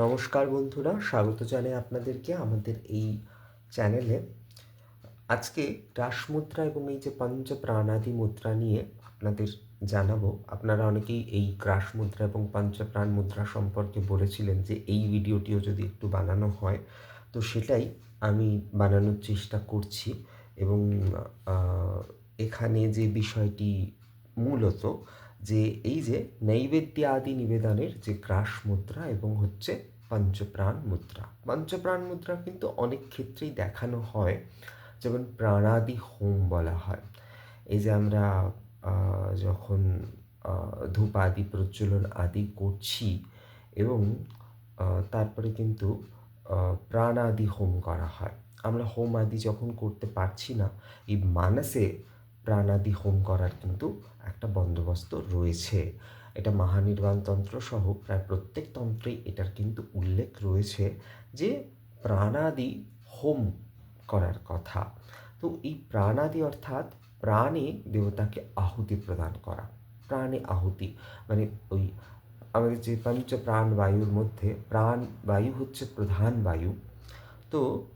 নমস্কার বন্ধুরা, স্বাগত জানাই আপনাদেরকে আমাদের এই চ্যানেলে। আজকে মুদ্রা এবং এই যে পঞ্চ প্রাণাদি মুদ্রা নিয়ে আপনাদের জানাব। আপনারা অনেকেই এই মুদ্রা এবং পঞ্চপ্রাণ মুদ্রা সম্পর্কে বলেছিলেন যে এই ভিডিওটিও যদি একটু বানানো হয়, তো সেটাই আমি বানানোর চেষ্টা করছি এবং এখানে যে বিষয়টি মূলত যে এই যে নৈবেদ্য আদি নিবেদনের যে গ্রাস মুদ্রা এবং হচ্ছে পঞ্চপ্রাণ মুদ্রা। পঞ্চপ্রাণ মুদ্রা কিন্তু অনেক ক্ষেত্রেই দেখানো হয়, যেমন প্রাণাদি হোম বলা হয়। এই যে আমরা যখন ধূপ আদি প্রজ্বলন আদি করছি এবং তারপরে কিন্তু প্রাণ আদি হোম করা হয়। আমরা হোম আদি যখন করতে পারছি না, এই মানসে প্রাণাদি হোম করার কিন্তু একটা বন্দোবস্ত রয়েছে। এটা মহানির্বাণ তন্ত্র সহ প্রায় প্রত্যেক তন্ত্রেই এটার কিন্তু উল্লেখ রয়েছে যে প্রাণাদি হোম করার কথা। তো এই প্রাণাদি অর্থাৎ প্রাণে দেবতাকে আহুতি প্রদান করা। প্রাণে আহুতি। মানে ওই আমাদের যে পঞ্চ প্রাণ বায়ুর মধ্যে প্রাণ বায়ু হচ্ছে প্রধান বায়ু। তো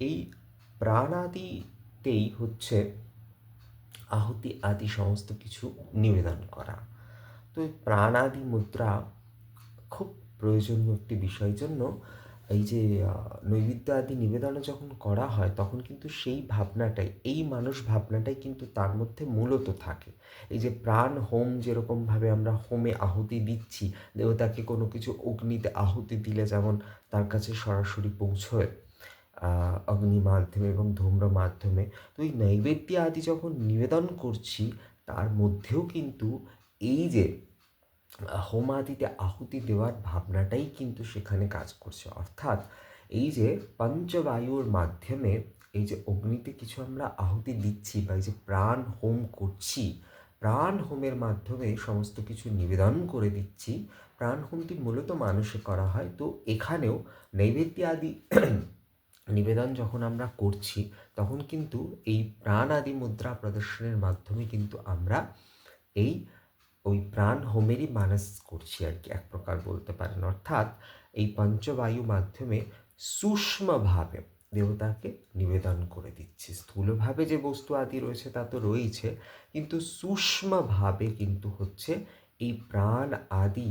এই প্রাণাদিতেই হচ্ছে আহুতি আদি সমস্ত কিছু নিবেদন করা। তো এই প্রাণাদি মুদ্রা খুব প্রয়োজনীয় একটি বিষয় জন্য এই যে নৈবেদ্য আদি নিবেদনে যখন করা হয়, তখন কিন্তু সেই ভাবনাটাই, এই মানুষ ভাবনাটাই কিন্তু তার মধ্যে মূলত থাকে। এই যে প্রাণ হোম যেরকমভাবে আমরা হোমে আহুতি দিচ্ছি, দেবতাকে কোনো কিছু অগ্নিতে আহুতি দিলে যেমন তার কাছে সরাসরি পৌঁছয় অগ্নি মাধ্যমে এবং ধূম্র মাধ্যমে। তো এই নৈবেদ্য আদি যখন নিবেদন করছি, তার মধ্যেও কিন্তু এই যে হোমাদিতে আহুতি দেওয়ার ভাবনাটাই কিন্তু সেখানে কাজ করছে। অর্থাৎ এই যে পঞ্চবায়ুর মাধ্যমে এই যে অগ্নিতে কিছু আমরা আহুতি দিচ্ছি বা এই যে প্রাণ হোম করছি, প্রাণ হোমের মাধ্যমে সমস্ত কিছু নিবেদন করে দিচ্ছি। প্রাণ হোমটি মূলত মানুষে করা হয়। তো এখানেও নৈবেদ্য আদি নিবেদন যখন আমরা করছি, তখন কিন্তু এই প্রাণ আদি মুদ্রা প্রদর্শনের মাধ্যমে কিন্তু আমরা এই ওই প্রাণ হোমেরই মানস করছি আর কি, এক প্রকার বলতে পারেন। অর্থাৎ এই পঞ্চবায়ু মাধ্যমে সূক্ষ্মভাবে দেবতাকে নিবেদন করে দিচ্ছি। স্থূলভাবে যে বস্তু আদি রয়েছে তা তো রয়েছে কিন্তু সূক্ষ্মভাবে কিন্তু হচ্ছে এই প্রাণ আদি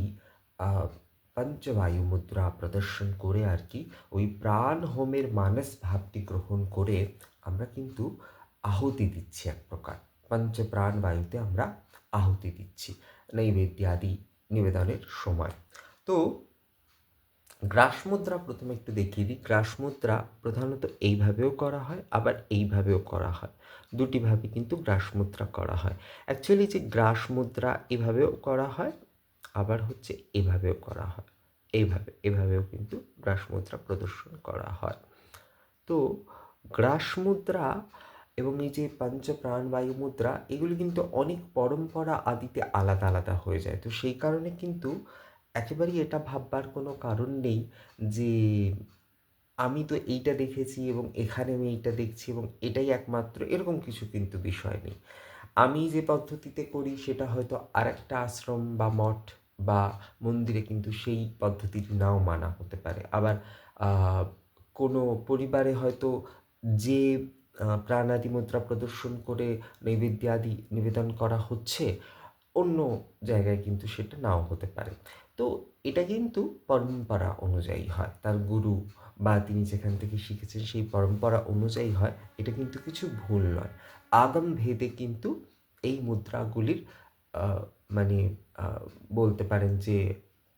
পঞ্চবায়ু মুদ্রা প্রদর্শন করে আর কি, ওই প্রাণ হোমের মানস ভাবটি গ্রহণ করে আমরা কিন্তু আহুতি দিচ্ছি এক প্রকার। পঞ্চপ্রাণ বায়ুতে আমরা আহুতি দিচ্ছি নৈবেদ্য আদি নিবেদনের সময়। তো গ্রাস মুদ্রা প্রথমে একটু দেখিয়ে দিই। গ্রাস মুদ্রা প্রধানত এইভাবেও করা হয়, আবার এইভাবেও করা হয়। দুটিভাবে কিন্তু গ্রাস মুদ্রা করা হয়। অ্যাকচুয়ালি যে গ্রাস মুদ্রা এভাবেও করা হয় আবার হচ্ছে এভাবেও করা হয়। এইভাবে, এভাবেও কিন্তু গ্রাস মুদ্রা প্রদর্শন করা হয়। তো গ্রাস মুদ্রা এবং এই যে পঞ্চ প্রাণবায়ু মুদ্রা, এগুলি কিন্তু অনেক পরম্পরা আদিতে আলাদা আলাদা হয়ে যায়। তো সেই কারণে কিন্তু একেবারেই এটা ভাববার কোনো কারণ নেই যে আমি তো এইটা দেখেছি এবং এখানে আমি এইটা দেখছি এবং এটাই একমাত্র, এরকম কিছু কিন্তু বিষয় নেই। আমি যে পদ্ধতিতে করি সেটা হয়তো আরেকটা আশ্রম বা মঠ বা মন্দিরে কিন্তু সেই পদ্ধতিটি নাও মানা হতে পারে। আবার কোনো পরিবারে হয়তো যে প্রাণাদি মুদ্রা প্রদর্শন করে নৈবেদ্য আদি নিবেদন করা হচ্ছে, অন্য জায়গায় কিন্তু সেটা নাও হতে পারে। তো এটা কিন্তু পরম্পরা অনুযায়ী হয়। তার গুরু বা তিনি যেখান থেকে শিখেছেন সেই পরম্পরা অনুযায়ী হয়। এটা কিন্তু কিছু ভুল নয়। আগাম ভেদে কিন্তু এই মুদ্রাগুলির মানে বলতে পারেন যে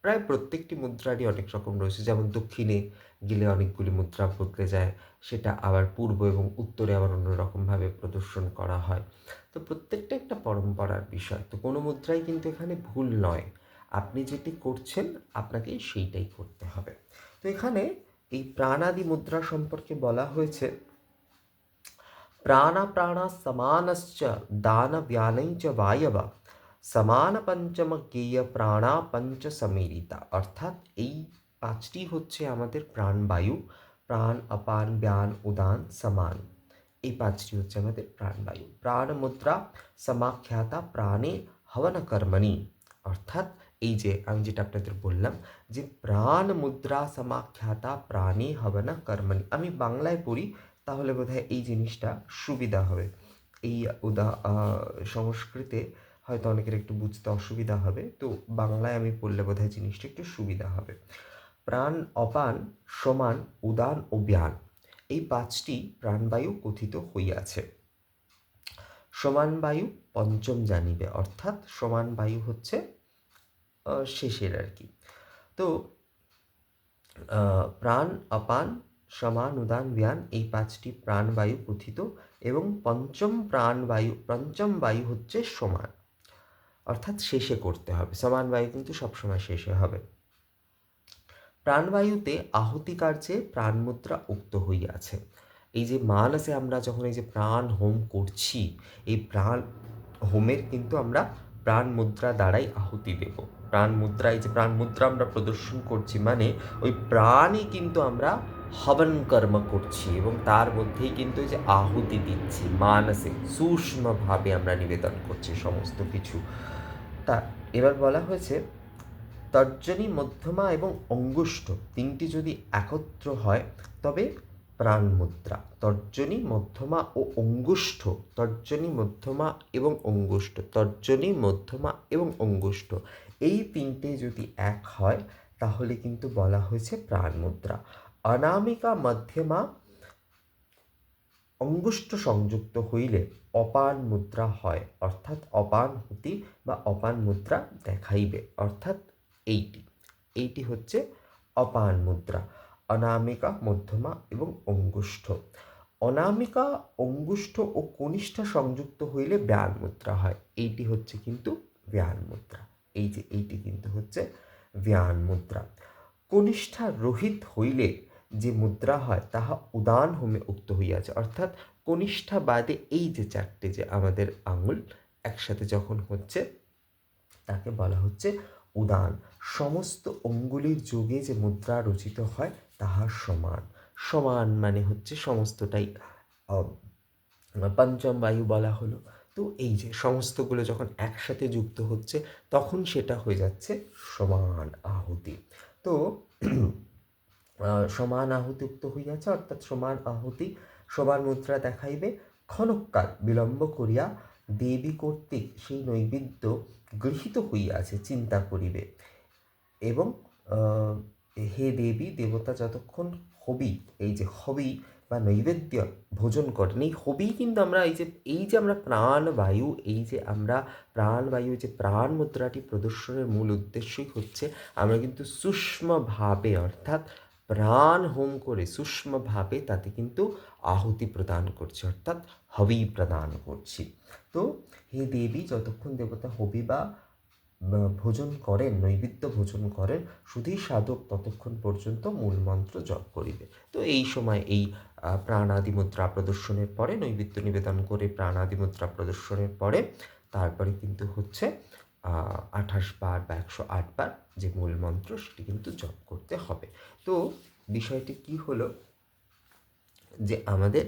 প্রায় প্রত্যেকটি মুদ্রারই অনেক রকম রয়েছে। যেমন দক্ষিণে গেলে অনেকগুলি মুদ্রা বদলে যায়, সেটা আবার পূর্ব এবং উত্তরে আবার অন্যরকমভাবে প্রদর্শন করা হয়। তো প্রত্যেকটা একটা পরম্পরার বিষয়। তো কোনো মুদ্রাই কিন্তু এখানে ভুল নয়। আপনি যেটি করছেন আপনাকে সেইটাই করতে হবে। তো এখানে এই প্রাণাদি মুদ্রা সম্পর্কে বলা হয়েছে প্রাণা প্রাণা সমানশ্চ দান চ বায়বা। সমান পঞ্চম গেয় প্রাণা পঞ্চ সমীরিতা অর্থাৎ এই পাঁচটি হচ্ছে আমাদের প্রাণবায়ু প্রাণ, অপান, ব্যান, উদান, সমান। এই পাঁচটি হচ্ছে আমাদের প্রাণবায়ু প্রাণ মুদ্রা, সমাখ্যাতা, প্রাণে হবন কর্মণি। অর্থাৎ এই যে আমি যেটা আপনাদের বললাম যে প্রাণ মুদ্রা, সমাখ্যাতা, প্রাণে হবে না কর্মণি। আমি বাংলায় পড়ি, তাহলে বোধহয় এই জিনিসটা সুবিধা হবে। এই উদা সংস্কৃতে হয়তো অনেকের একটু বুঝতে অসুবিধা হবে। তো বাংলায় আমি পড়লে বোধহয় জিনিসটা একটু সুবিধা হবে। প্রাণ অপান, সমান, উদান ও ব্যান। এই পাঁচটি প্রাণবায়ু কথিত হইয়াছে। সমান বায়ু পঞ্চম জানিবে, অর্থাৎ সমান বায়ু হচ্ছে শেষের আর কি। তো প্রাণ অপান, সমান, উদান, ব্যান এই পাঁচটি প্রাণবায়ু কথিত এবং পঞ্চম প্রাণবায়ু, পঞ্চম বায়ু হচ্ছে সমান। অর্থাৎ শেষে করতে হবে। সমান বায়ু কিন্তু সবসময় শেষে হবে। প্রাণবায়ুতে আহুতি কার্যে প্রাণমুদ্রা উক্ত হইয়াছে। এই যে মানসে আমরা যখন এই যে প্রাণ হোম করছি, এই প্রাণ হোমের কিন্তু আমরা প্রাণ মুদ্রা দ্বারাই আহুতি দেব। প্রাণ মুদ্রা এই যে প্রাণ মুদ্রা আমরা প্রদর্শন করছি মানে ওই প্রাণই কিন্তু আমরা হবন কর্ম করছি এবং তার মধ্যেই কিন্তু যে আহুতি দিচ্ছি, মানসে, সূক্ষ্মভাবে আমরা নিবেদন করছি সমস্ত কিছু। তা এবার বলা হয়েছে, তর্জনী, মধ্যমা এবং অঙ্গুষ্ঠ তিনটি যদি একত্র হয়, তবে প্রাণ মুদ্রা তর্জনী, মধ্যমা ও অঙ্গুষ্ঠ, তর্জনী, মধ্যমা এবং অঙ্গুষ্ঠ, তর্জনী, মধ্যমা এবং অঙ্গুষ্ঠ, এই তিনটে যদি এক হয়, তাহলে কিন্তু বলা হয়েছে প্রাণ মুদ্রা অনামিকা মধ্যমা অঙ্গুষ্ঠ সংযুক্ত হইলে অপান মুদ্রা হয়, অর্থাৎ অপান হতি বা অপান মুদ্রা দেখাইবে, অর্থাৎ এইটি। এইটি হচ্ছে অপান মুদ্রা, অনামিকা মধ্যমা এবং অঙ্গুষ্ঠ। অনামিকা, অঙ্গুষ্ঠ ও কনিষ্ঠা সংযুক্ত হইলে ব্যান মুদ্রা হয়, এইটি হচ্ছে কিন্তু ব্যান মুদ্রা। এই যে এইটি কিন্তু হচ্ছে ব্যান মুদ্রা। কনিষ্ঠা রহিত হইলে যে মুদ্রা হয়, তাহা উদান হোমে উক্ত হইয়াছে। অর্থাৎ কনিষ্ঠা বাদে এই যে চারটে যে আমাদের আঙুল একসাথে যখন হচ্ছে, তাকে বলা হচ্ছে উদান। সমস্ত অঙ্গুলির যোগে যে মুদ্রা রচিত হয়, তাহা সমান। সমান মানে হচ্ছে সমস্তটাই পঞ্চম বায়ু বলা হলো। তো এই যে সমস্তগুলো যখন একসাথে যুক্ত হচ্ছে, তখন সেটা হয়ে যাচ্ছে সমান আহুতি। তো সমান আহুতি উক্ত হইয়াছে, অর্থাৎ সমান আহুতি সমান মুদ্রা দেখাইবে। ক্ষণকাল বিলম্ব করিয়া দেবী কর্তৃক সেই নৈবেদ্য গৃহীত হইয়াছে, চিন্তা করিবে। এবং হে দেবী, দেবতা যতক্ষণ হবি, এই যে হবি বা নৈবেদ্য ভোজন করেন, এই হবি কিন্তু আমরা এই যে এই যে আমরা প্রাণবায়ু এই যে আমরা প্রাণবায়ু যে প্রাণ মুদ্রাটি প্রদর্শনের মূল উদ্দেশ্যই হচ্ছে, আমরা কিন্তু সূক্ষ্মভাবে অর্থাৎ প্রাণ হোম করে সূক্ষ্মভাবে তাতে কিন্তু আহুতি প্রদান করছি, অর্থাৎ হবি প্রদান করছি। তো হে দেবী, যতক্ষণ দেবতা হবি বা ভোজন করেন, নৈবেদ্য ভোজন করেন, শুধুই সাধক ততক্ষণ পর্যন্ত মূল মন্ত্র জপ করিবে। তো এই সময় এই প্রাণাদি মুদ্রা প্রদর্শনের পরে, নৈবেদ্য নিবেদন করে প্রাণাদি মুদ্রা প্রদর্শনের পরে, তারপরে কিন্তু হচ্ছে আঠাশ বার বা একশো আট বার যে মূল মন্ত্র, সেটি কিন্তু জপ করতে হবে। তো বিষয়টি কি হলো? যে আমাদের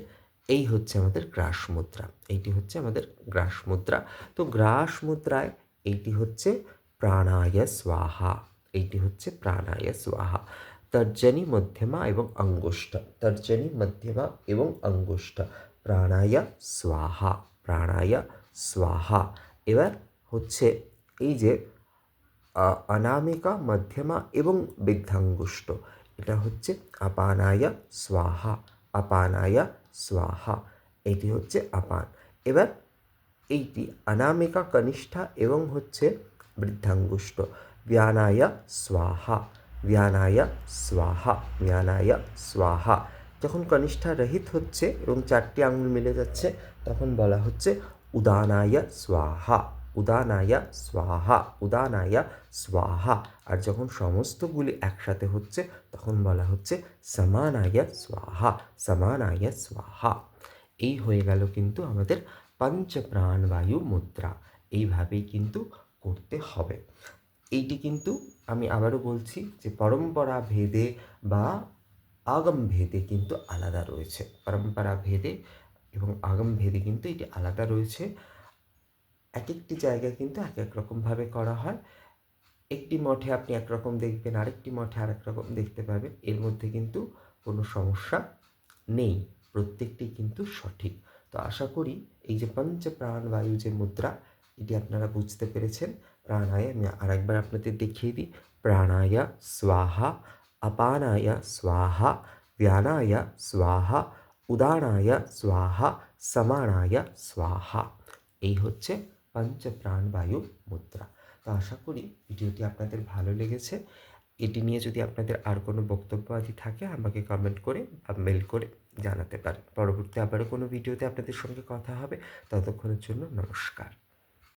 এই হচ্ছে আমাদের গ্রাস মুদ্রা, এইটি হচ্ছে আমাদের গ্রাস মুদ্রা। তো গ্রাস মুদ্রায় এইটি হচ্ছে প্রাণায় স্বাহা, এইটি হচ্ছে প্রাণায় স্বাহা। তর্জনী মধ্যমা এবং অঙ্গুষ্ঠ তর্জনী মধ্যমা এবং অঙ্গুষ্ঠ প্রাণায় স্বাহা প্রাণায় স্বাহা। এবার হচ্ছে এই যে অনামিকা, মধ্যমা এবং বৃদ্ধাঙ্গুষ্ট। এটা হচ্ছে আপানায় স্বাহা, আপানায়া স্বাহা। এটি হচ্ছে আপান। এবার এইটি অনামিকা, কনিষ্ঠা এবং হচ্ছে বৃদ্ধাঙ্গুষ্ট। ব্যানায় স্বাহা ব্যানায়া স্বাহা ব্যানায় স্বাহা। যখন কনিষ্ঠা রহিত হচ্ছে এবং চারটি আঙুল মিলে যাচ্ছে, তখন বলা হচ্ছে উদানায় স্বাহা। উদানায়া স্বাহা উদানায়া স্বাহা। আর যখন সমস্তগুলি একসাথে হচ্ছে, তখন বলা হচ্ছে সমানায়া স্বাহা সমানায়া স্বাহা। এই হয়ে গেল কিন্তু আমাদের পঞ্চপ্রাণবায়ু মুদ্রা। এইভাবেই কিন্তু করতে হবে। এইটি কিন্তু আমি আবারও বলছি যে পরম্পরা ভেদে বা আগম ভেদে কিন্তু আলাদা রয়েছে। পরম্পরা ভেদে এবং আগম ভেদে কিন্তু এটি আলাদা রয়েছে। এক একটি জায়গায় কিন্তু এক এক রকমভাবে করা হয়। একটি মঠে আপনি একরকম দেখবেন, আরেকটি মঠে আরেক রকম দেখতে পাবেন। এর মধ্যে কিন্তু কোনো সমস্যা নেই। প্রত্যেকটি কিন্তু সঠিক। তো আশা করি এই যে পঞ্চ প্রাণবায়ু যে মুদ্রা, এটি আপনারা বুঝতে পেরেছেন। প্রাণায় আমি আরেকবার আপনাদের দেখিয়ে দিই। প্রাণায়া, স্বাহা, আপানায়া, স্বাহা ব্যানায়া স্বাহা, উদানায়, স্বাহা, সমানায়, স্বাহা। এই হচ্ছে পঞ্চপ্রাণবায়ু মুদ্রা। তো আশা করি ভিডিওটি আপনাদের ভালো লেগেছে। এটি নিয়ে যদি আপনাদের আর কোনো বক্তব্য আদি থাকে, আমাকে কমেন্ট করে বা মেল করে জানাতে পারেন। পরবর্তী আবারও কোনো ভিডিওতে আপনাদের সঙ্গে কথা হবে। ততক্ষণের জন্য নমস্কার।